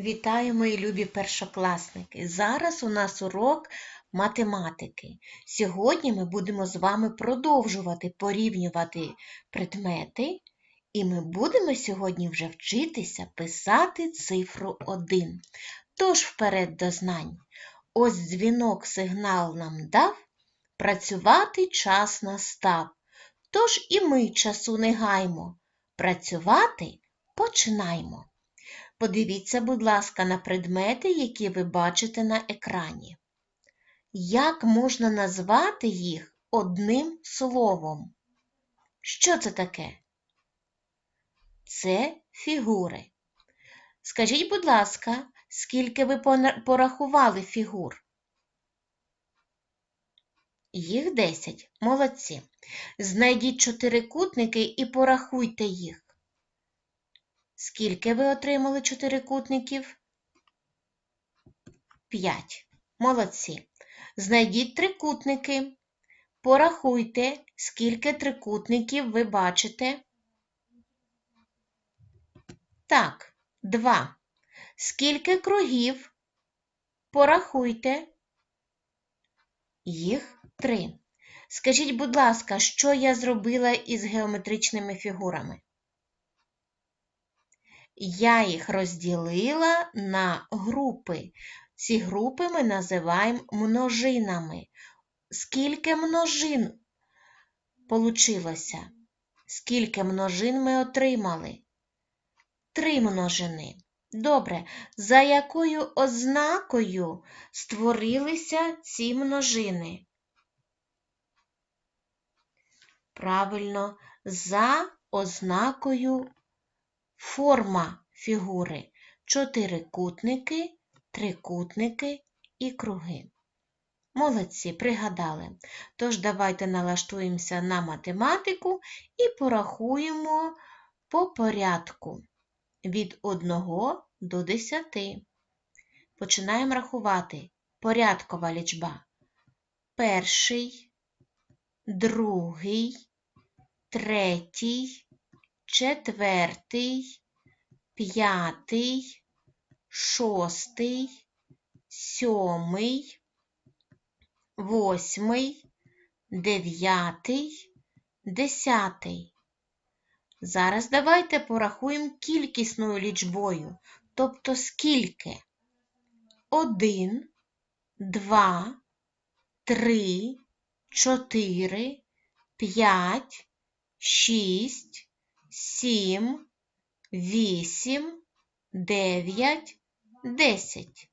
Вітаю, мої любі першокласники! Зараз у нас урок математики. Сьогодні ми будемо з вами продовжувати порівнювати предмети, і ми будемо сьогодні вже вчитися писати цифру 1. Тож вперед до знань. Ось дзвінок сигнал нам дав, працювати час настав. Тож і ми часу не гаймо. Працювати починаймо. Подивіться, будь ласка, на предмети, які ви бачите на екрані. Як можна назвати їх одним словом? Що це таке? Це фігури. Скажіть, будь ласка, скільки ви порахували фігур? Їх 10. Молодці. Знайдіть чотирикутники і порахуйте їх. Скільки ви отримали чотирикутників? П'ять. Молодці. Знайдіть трикутники. Порахуйте, скільки трикутників ви бачите. Так, два. Скільки кругів? Порахуйте. Їх три. Скажіть, будь ласка, що я зробила із геометричними фігурами? Я їх розділила на групи. Ці групи ми називаємо множинами. Скільки множин получилося? Скільки множин ми отримали? Три множини. Добре, за якою ознакою створилися ці множини? Правильно, за ознакою форма фігури. Чотирикутники, трикутники і круги. Молодці, пригадали. Тож давайте налаштуємося на математику і порахуємо по порядку від 1 до 10. Починаємо рахувати. Порядкова лічба. Перший, другий, третій, четвертий, п'ятий, шостий, сьомий, восьмий, дев'ятий, десятий. Зараз давайте порахуємо кількісною лічбою, тобто скільки? Один, два, три, чотири, п'ять, шість, сім, вісім, дев'ять, десять.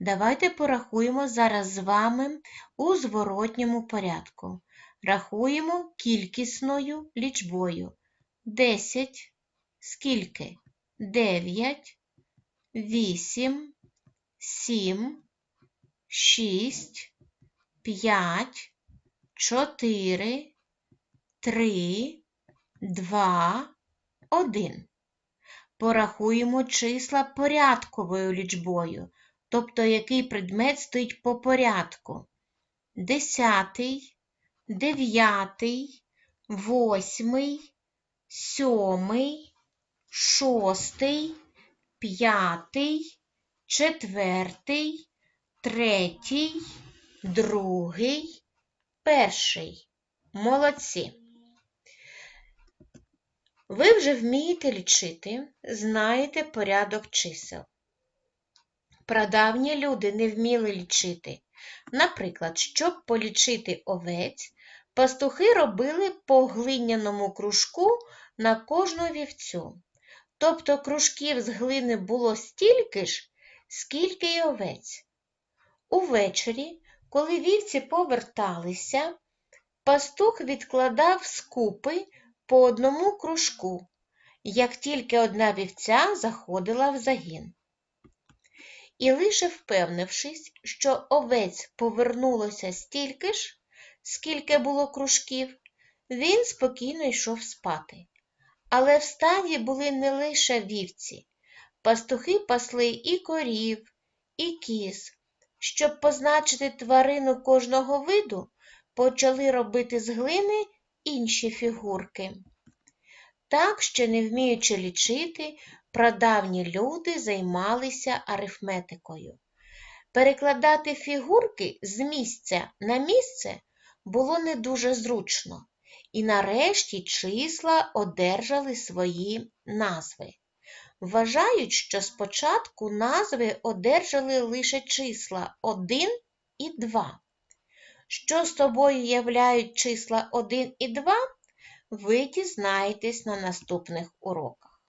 Давайте порахуємо зараз з вами у зворотньому порядку. Рахуємо кількісною лічбою. Десять. Скільки? Дев'ять, вісім, сім, шість, п'ять, чотири, три, два, один. Порахуємо числа порядковою лічбою, тобто який предмет стоїть по порядку. Десятий, дев'ятий, восьмий, сьомий, шостий, п'ятий, четвертий, третій, другий, перший. Молодці. Ви вже вмієте лічити, знаєте порядок чисел. Прадавні люди не вміли лічити. Наприклад, щоб полічити овець, пастухи робили по глиняному кружку на кожну вівцю. Тобто кружків з глини було стільки ж, скільки й овець. Увечері, коли вівці поверталися, пастух відкладав скупи по одному кружку, як тільки одна вівця заходила в загін. І лише впевнившись, що овець повернулося стільки ж, скільки було кружків, він спокійно йшов спати. Але в стаді були не лише вівці. Пастухи пасли і корів, і кіз. Щоб позначити тварину кожного виду, почали робити з глини інші фігурки. Так, що не вміючи лічити, прадавні люди займалися арифметикою. Перекладати фігурки з місця на місце було не дуже зручно, і нарешті числа одержали свої назви. Вважають, що спочатку назви одержали лише числа 1 і 2. Що собою являють числа 1 і 2, ви дізнаєтесь на наступних уроках.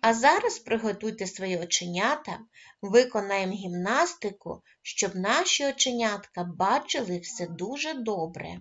А зараз приготуйте свої оченята, виконаємо гімнастику, щоб наші оченятка бачили все дуже добре.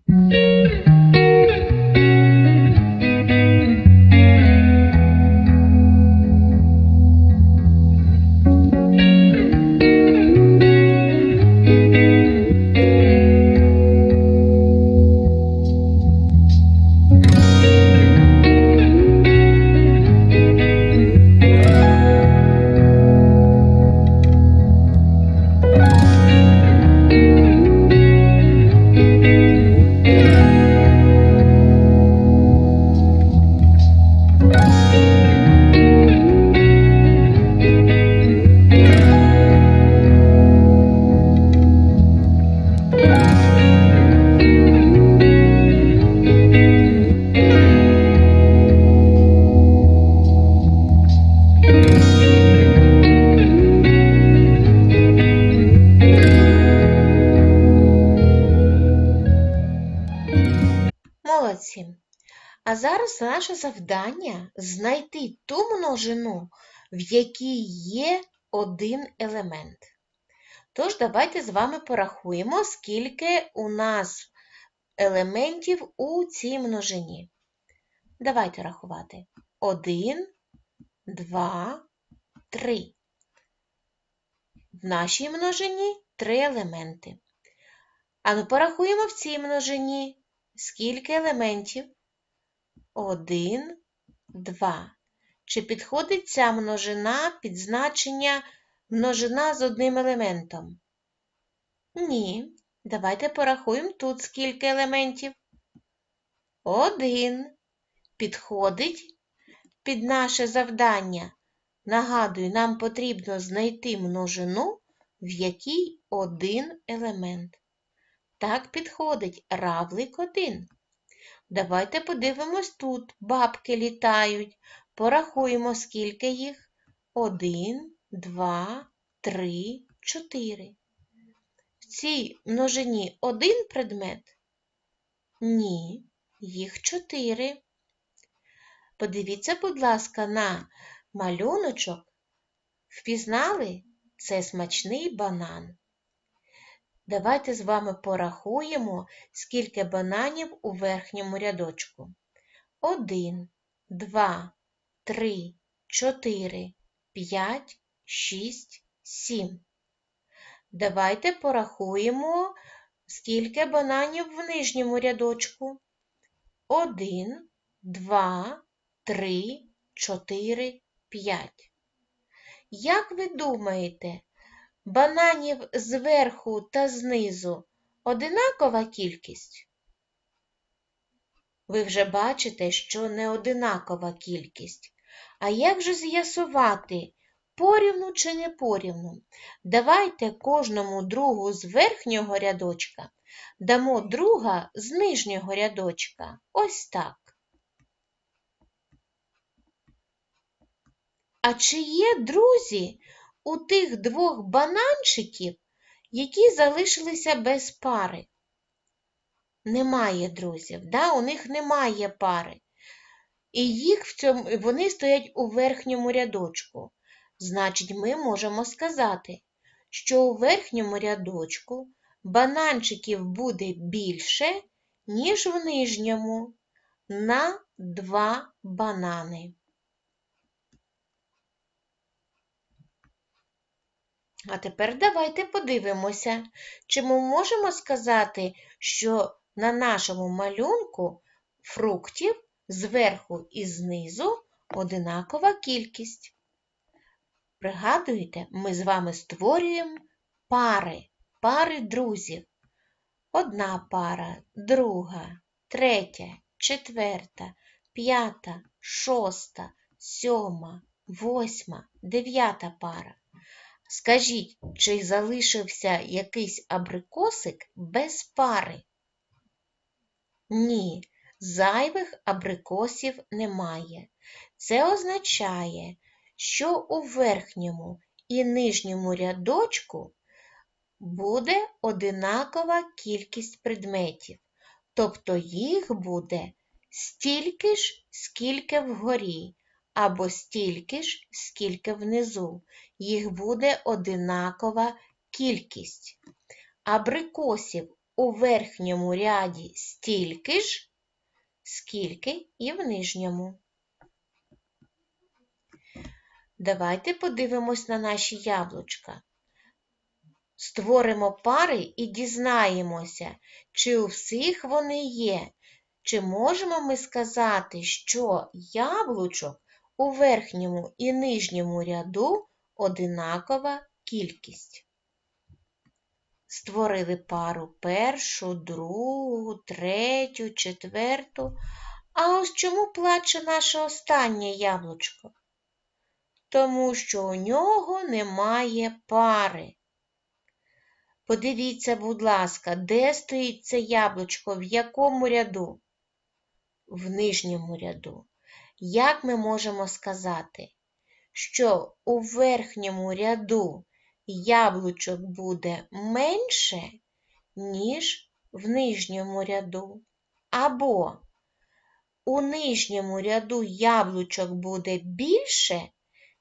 Зараз наше завдання знайти ту множину, в якій є один елемент. Тож, давайте з вами порахуємо, скільки у нас елементів у цій множині. Давайте рахувати. 1, 2, 3. В нашій множині три елементи. А ну порахуємо в цій множині. Скільки елементів? Один, два. Чи підходить ця множина під значення множина з одним елементом? Ні. Давайте порахуємо тут скільки елементів. Один. Підходить під наше завдання. Нагадую, нам потрібно знайти множину, в якій один елемент. Так підходить равлик один. Давайте подивимось тут. Бабки літають. Порахуємо, скільки їх. Один, два, три, чотири. В цій множині один предмет? Ні, їх чотири. Подивіться, будь ласка, на малюночок. Впізнали? Це смачний банан. Давайте з вами порахуємо, скільки бананів у верхньому рядочку. 1, 2, 3, 4, 5, 6, 7. Давайте порахуємо, скільки бананів в нижньому рядочку. 1, 2, 3, 4, 5. Як ви думаєте, Бананів зверху та знизу одинакова кількість? Ви вже бачите, що не одинакова кількість. А як же з'ясувати, порівну чи не порівну? Давайте кожному другу з верхнього рядочка дамо друга з нижнього рядочка. Ось так. А чи є друзі у тих двох бананчиків, які залишилися без пари. Немає друзів, да? у них немає пари. І їх в цьому, вони стоять у верхньому рядочку. Значить, ми можемо сказати, що у верхньому рядочку бананчиків буде більше, ніж в нижньому, на два банани. А тепер давайте подивимося, чи ми можемо сказати, що на нашому малюнку фруктів зверху і знизу одинакова кількість. Пригадуєте, ми з вами створюємо пари, пари друзів. Одна пара, друга, третя, четверта, п'ята, шоста, сьома, восьма, дев'ята пара. Скажіть, чи залишився якийсь абрикосик без пари? Ні, зайвих абрикосів немає. Це означає, що у верхньому і нижньому рядочку буде одинакова кількість предметів, тобто їх буде стільки ж, скільки вгорі, або стільки ж, скільки внизу. Їх буде одинакова кількість. Абрикосів у верхньому ряді стільки ж, скільки і в нижньому. Давайте подивимось на наші яблучка. Створимо пари і дізнаємося, чи у всіх вони є. Чи можемо ми сказати, що яблучок у верхньому і нижньому ряду одинакова кількість? Створили пару першу, другу, третю, четверту. А ось чому плаче наше останнє яблучко? Тому що у нього немає пари. Подивіться, будь ласка, де стоїть це яблучко, в якому ряду? В нижньому ряду. Як ми можемо сказати, що у верхньому ряду яблучок буде менше, ніж в нижньому ряду? Або у нижньому ряду яблучок буде більше,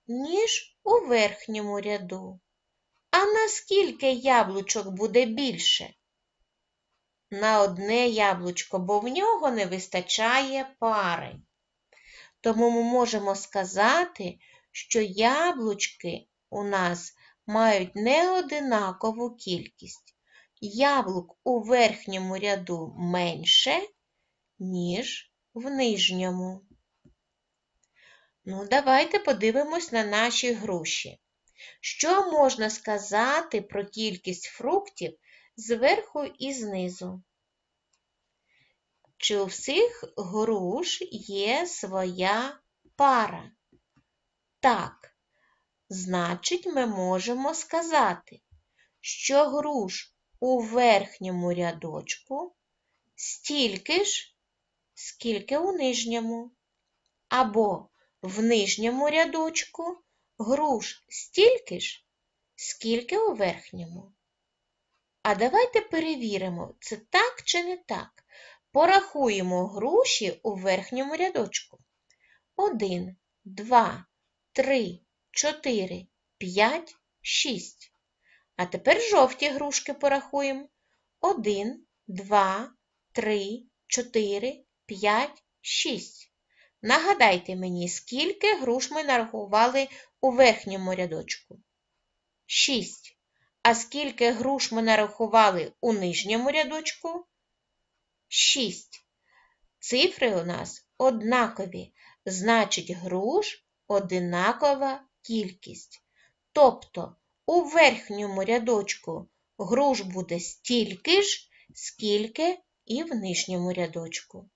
ніж у верхньому ряду. А наскільки яблучок буде більше? На одне яблучко, бо в нього не вистачає пари. Тому ми можемо сказати, що яблучки у нас мають неодинакову кількість. Яблук у верхньому ряду менше, ніж в нижньому. Ну, давайте подивимось на наші груші. Що можна сказати про кількість фруктів зверху і знизу? Чи у всіх груш є своя пара? Так, значить, ми можемо сказати, що груш у верхньому рядочку стільки ж, скільки у нижньому, або в нижньому рядочку груш стільки ж, скільки у верхньому. А давайте перевіримо, це так чи не так. Порахуємо груші у верхньому рядочку. Один, два, три, чотири, п'ять, шість. А тепер жовті грушки порахуємо. Один, два, три, чотири, п'ять, шість. Нагадайте мені, скільки груш ми нарахували у верхньому рядочку? Шість. А скільки груш ми нарахували у нижньому рядочку? Шість. Цифри у нас однакові, значить, груш одинакова кількість. Тобто у верхньому рядочку груш буде стільки ж, скільки і в нижньому рядочку.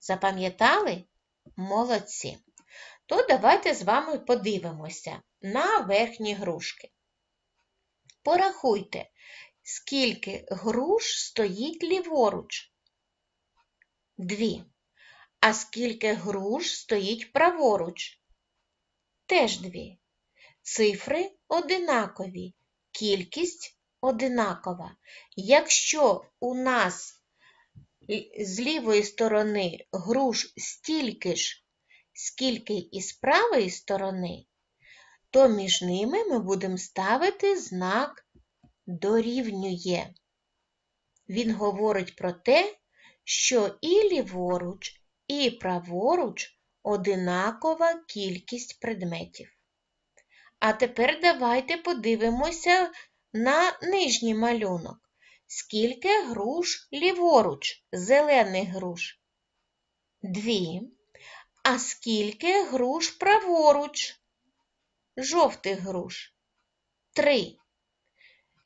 Запам'ятали? Молодці. То давайте з вами подивимося на верхні грушки. Порахуйте, скільки груш стоїть ліворуч. Дві. А скільки груш стоїть праворуч? Теж дві. Цифри одинакові, кількість одинакова. Якщо у нас з лівої сторони груш стільки ж, скільки і з правої сторони, то між ними ми будемо ставити знак дорівнює. Він говорить про те, що і ліворуч, і праворуч одинакова кількість предметів. А тепер давайте подивимося на нижній малюнок. Скільки груш ліворуч, зелених груш? Дві. А скільки груш праворуч? Жовтих груш? Три.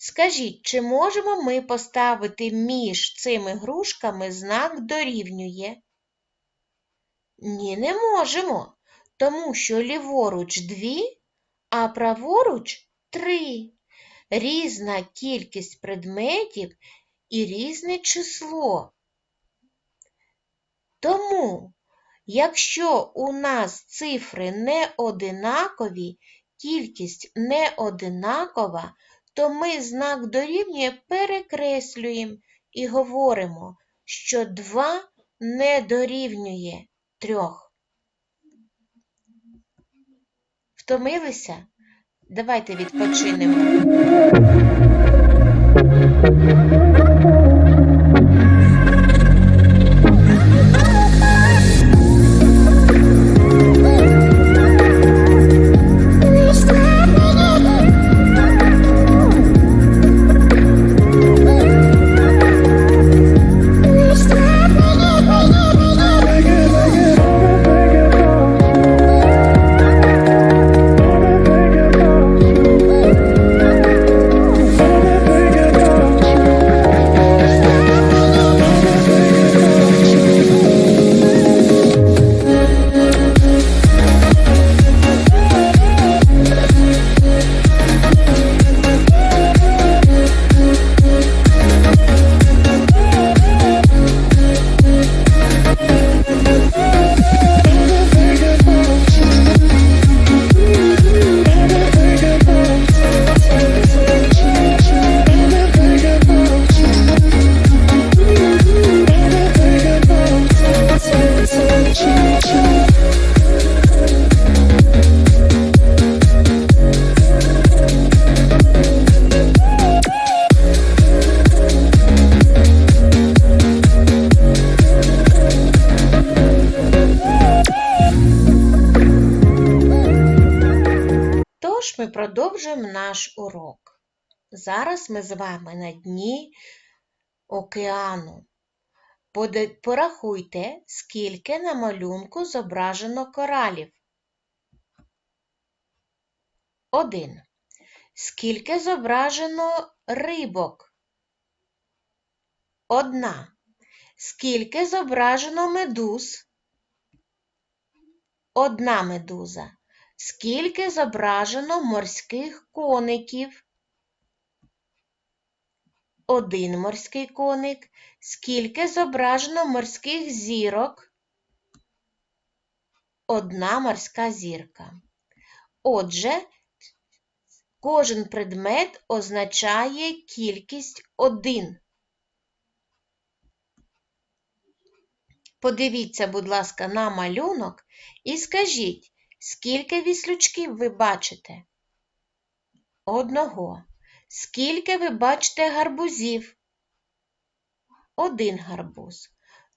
Скажіть, чи можемо ми поставити між цими грушками знак дорівнює? Ні, не можемо, тому що ліворуч дві, а праворуч три. Різна кількість предметів і різне число. Тому, якщо у нас цифри не одинакові, кількість не одинакова, то ми знак дорівнює перекреслюємо і говоримо, що 2 не дорівнює 3. Втомилися? Давайте відпочинемо. Продовжуємо наш урок. Зараз ми з вами на дні океану. Порахуйте, скільки на малюнку зображено коралів. Один. Скільки зображено рибок? Одна. Скільки зображено медуз? Одна медуза. Скільки зображено морських коників? Один морський коник. Скільки зображено морських зірок? Одна морська зірка. Отже, кожен предмет означає кількість один. Подивіться, будь ласка, на малюнок і скажіть, скільки віслючків ви бачите? Одного. Скільки ви бачите гарбузів? Один гарбуз.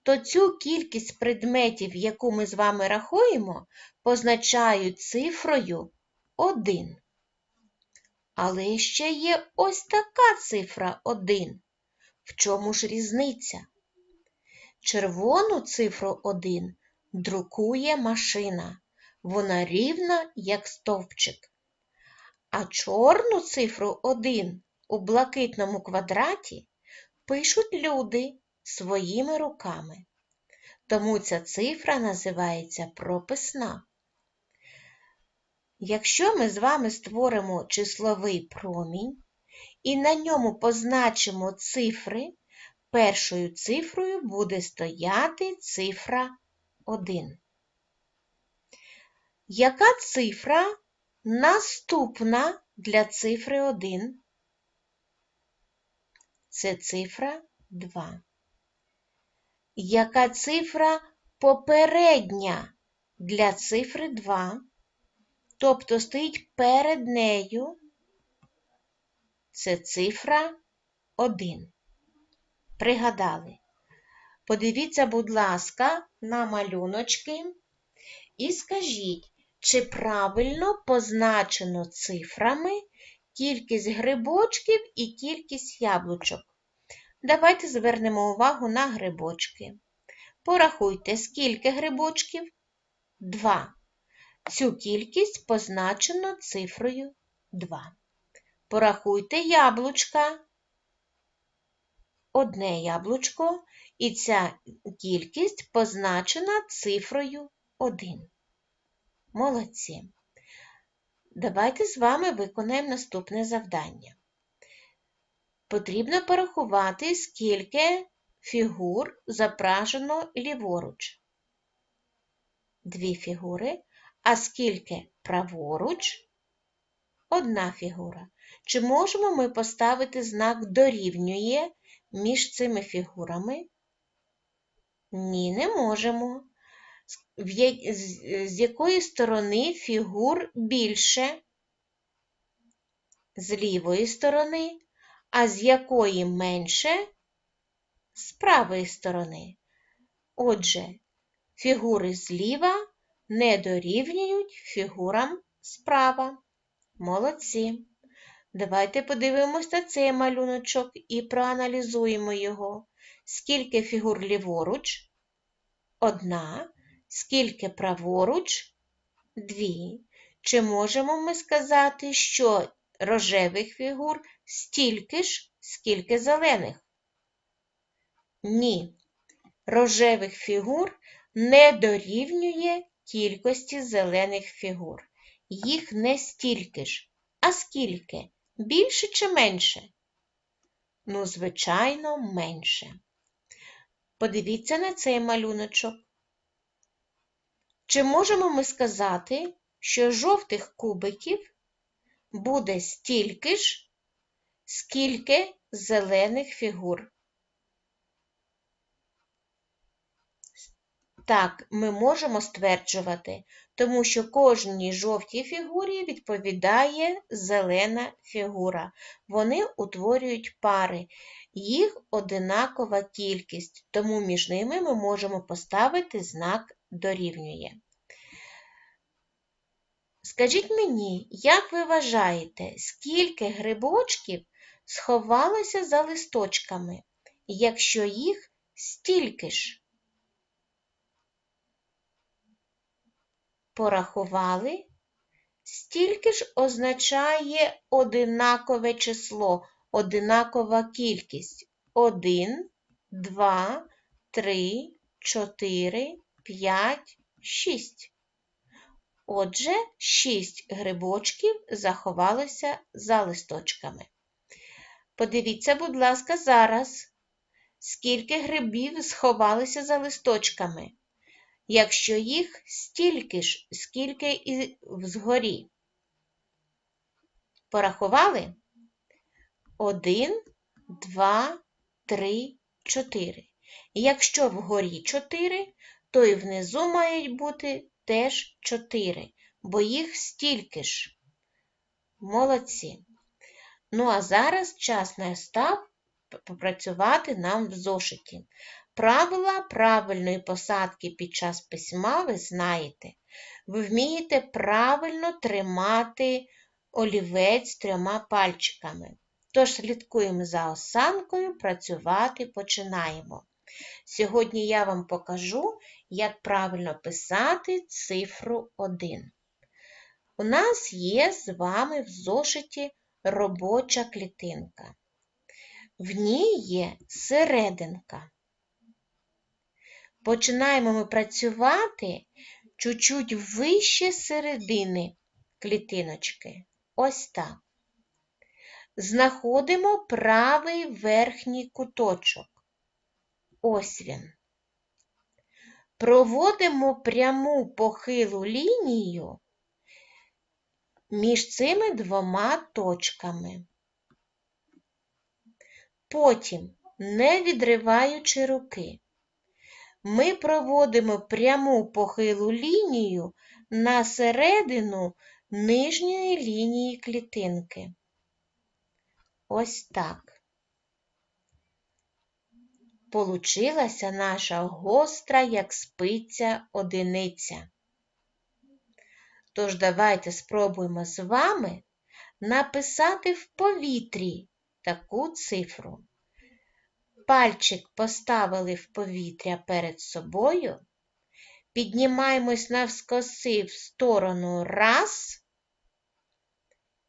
То цю кількість предметів, яку ми з вами рахуємо, позначають цифрою 1. Але ще є ось така цифра 1. В чому ж різниця? Червону цифру 1 друкує машина. Вона рівна, як стовпчик. А чорну цифру 1 у блакитному квадраті пишуть люди своїми руками. Тому ця цифра називається прописна. Якщо ми з вами створимо числовий промінь і на ньому позначимо цифри, першою цифрою буде стояти цифра 1. Яка цифра наступна для цифри 1? Це цифра 2. Яка цифра попередня для цифри 2? Тобто стоїть перед нею це цифра 1. Пригадали. Подивіться, будь ласка, на малюночки і скажіть, чи правильно позначено цифрами кількість грибочків і кількість яблучок. Давайте звернемо увагу на грибочки. Порахуйте, скільки грибочків? Два. Цю кількість позначено цифрою 2. Порахуйте яблучка. одне яблучко, і ця кількість позначена цифрою 1. Молодці. Давайте з вами виконаємо наступне завдання. Потрібно порахувати, скільки фігур зображено ліворуч. Дві фігури, а скільки праворуч одна фігура. Чи можемо ми поставити знак дорівнює між цими фігурами? Ні, не можемо. З якої сторони фігур більше? З лівої сторони, а з якої менше? З правої сторони. Отже, фігури зліва не дорівнюють фігурам справа. Молодці. Давайте подивимось на цей малюночок і проаналізуємо його. Скільки фігур ліворуч? Одна. Скільки праворуч? Дві. Чи можемо ми сказати, що рожевих фігур стільки ж, скільки зелених? Ні. Рожевих фігур не дорівнює кількості зелених фігур. Їх не стільки ж. А скільки? Більше чи менше? Ну, звичайно, менше. Подивіться на цей малюночок. Чи можемо ми сказати, що жовтих кубиків буде стільки ж, скільки зелених фігур? Так, ми можемо стверджувати, тому що кожній жовтій фігурі відповідає зелена фігура. Вони утворюють пари, їх одинакова кількість, тому між ними ми можемо поставити знак дорівнює. Скажіть мені, як ви вважаєте, скільки грибочків сховалося за листочками, якщо їх стільки ж? порахували, стільки ж означає одинакове число, одинакова кількість. 1, 2, 3, 4, 5, 6. Отже, 6 грибочків заховалося за листочками. Подивіться, будь ласка, зараз, скільки грибів сховалися за листочками якщо їх стільки ж, скільки і згорі. Порахували? Один, два, три, чотири. Якщо вгорі чотири, то і внизу мають бути теж чотири, бо їх стільки ж. Молодці. Ну, а зараз час настав попрацювати нам в зошиті. Правила правильної посадки під час письма ви знаєте. Ви вмієте правильно тримати олівець трьома пальчиками. Тож слідкуємо за осанкою, працювати починаємо. Сьогодні я вам покажу, як правильно писати цифру 1. У нас є з вами в зошиті робоча клітинка. В ній є серединка. Починаємо ми працювати чуть-чуть вище середини клітиночки. Ось так. Знаходимо правий верхній куточок. Ось він. Проводимо пряму похилу лінію між цими двома точками. Потім, не відриваючи руки, ми проводимо пряму похилу лінію на середину нижньої лінії клітинки. Ось так. Получилася наша гостра, як спиця одиниця. Тож давайте спробуємо з вами написати в повітрі таку цифру пальчик поставили в повітря перед собою, піднімаємось навскоси в сторону раз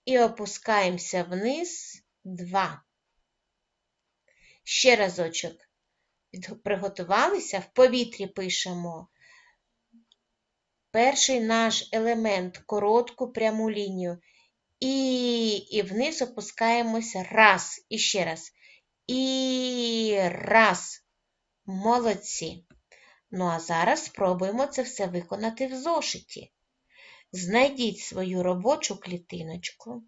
і опускаємося вниз два. Ще разочок. Приготувалися, в повітрі пишемо. Перший наш елемент коротку пряму лінію. І, і вниз опускаємося раз. І ще раз. І раз. Молодці. Ну а зараз спробуємо це все виконати в зошиті. Знайдіть свою робочу клітиночку.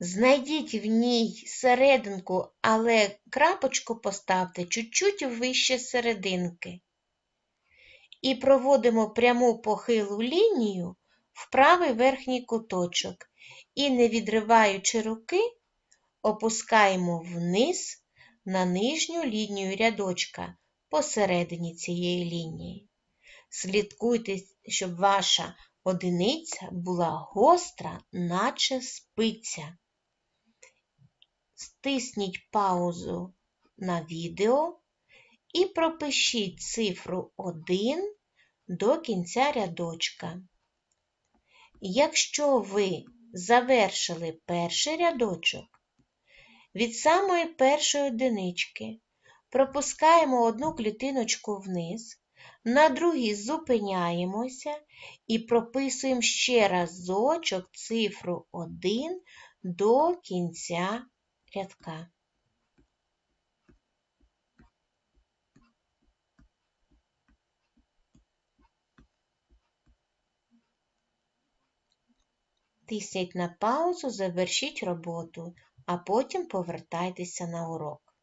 Знайдіть в ній серединку, але крапочку поставте чуть-чуть вище серединки. І проводимо пряму похилу лінію в правий верхній куточок. І, не відриваючи руки, опускаємо вниз на нижню лінію рядочка посередині цієї лінії. Слідкуйте, щоб ваша одиниця була гостра, наче спиця. Стисніть паузу на відео і пропишіть цифру 1 до кінця рядочка. Якщо ви завершили перший рядочок, від самої першої одинички пропускаємо одну клітиночку вниз, на другій зупиняємося і прописуємо ще разочок цифру 1 до кінця рядка. Тисніть на паузу, завершіть роботу, а потім повертайтеся на урок.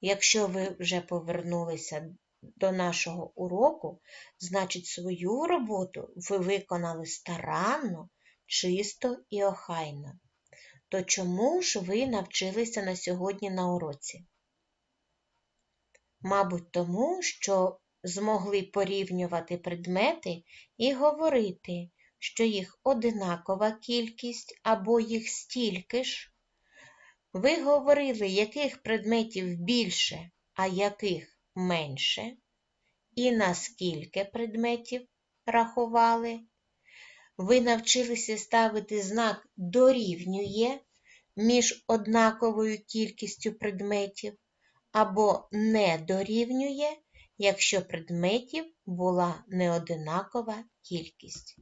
Якщо ви вже повернулися до нашого уроку, значить свою роботу ви виконали старанно, чисто і охайно. То чому ж ви навчилися на сьогодні на уроці? Мабуть, тому, що змогли порівнювати предмети і говорити, що їх одинакова кількість або їх стільки ж. Ви говорили, яких предметів більше, а яких менше, і наскільки предметів рахували. Ви навчилися ставити знак дорівнює між однаковою кількістю предметів або не дорівнює, якщо предметів була неодинакова кількість.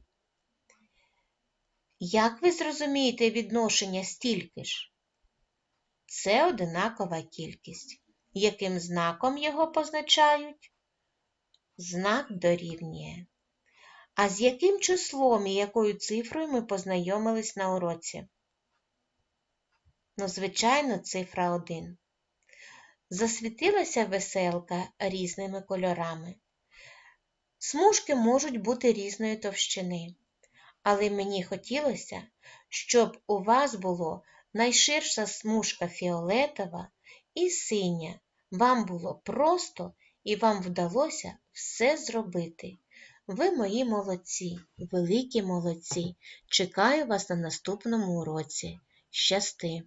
Як ви зрозумієте відношення стільки ж? Це одинакова кількість. Яким знаком його позначають? Знак дорівнює. А з яким числом і якою цифрою ми познайомились на уроці? Ну, звичайно, цифра 1. Засвітилася веселка різними кольорами. Смужки можуть бути різної товщини, але мені хотілося, щоб у вас було найширша смужка фіолетова і синя. Вам було просто і вам вдалося все зробити. Ви мої молодці, великі молодці. Чекаю вас на наступному уроці. Щасти!